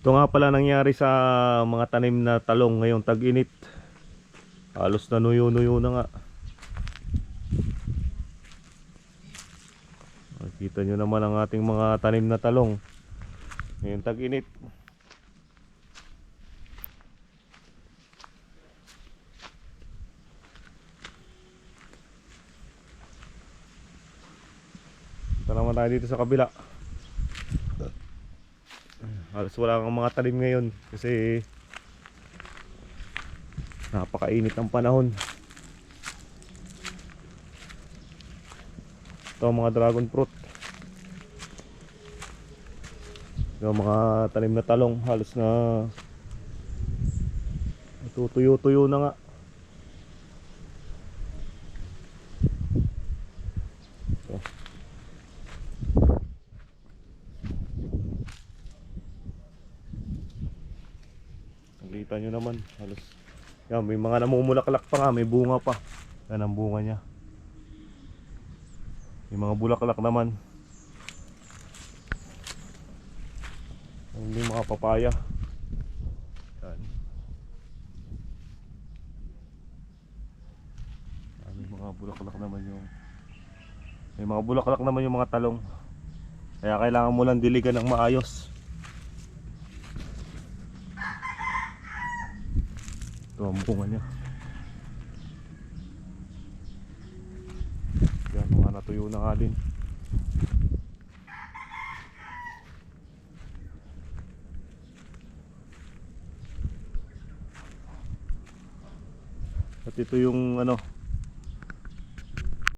Ito nga pala nangyari sa mga tanim na talong ngayong tag-init. Halos na nuyo-nuyo na nga. Nakikita nyo naman ang ating mga tanim na talong. Ngayong tag-init. Ito naman tayo dito sa kabila. Halos wala kang mga talim ngayon kasi napakainit ang panahon. Ito ang mga dragon fruit. Yung mga tanim na talong halos na natutuyo-tuyo na nga. Nakita nyo naman halos yan, may mga namumulaklak pa nga, may bunga pa. Yan ang bunga niya. May mga bulaklak naman. Hindi mga papaya. Yan, May mga bulaklak naman yung May mga bulaklak naman yung mga talong. Kaya kailangan mo lang diligan ng maayos. Bunga niya. Yan, mga natuyo na nga din. At ito yung ano,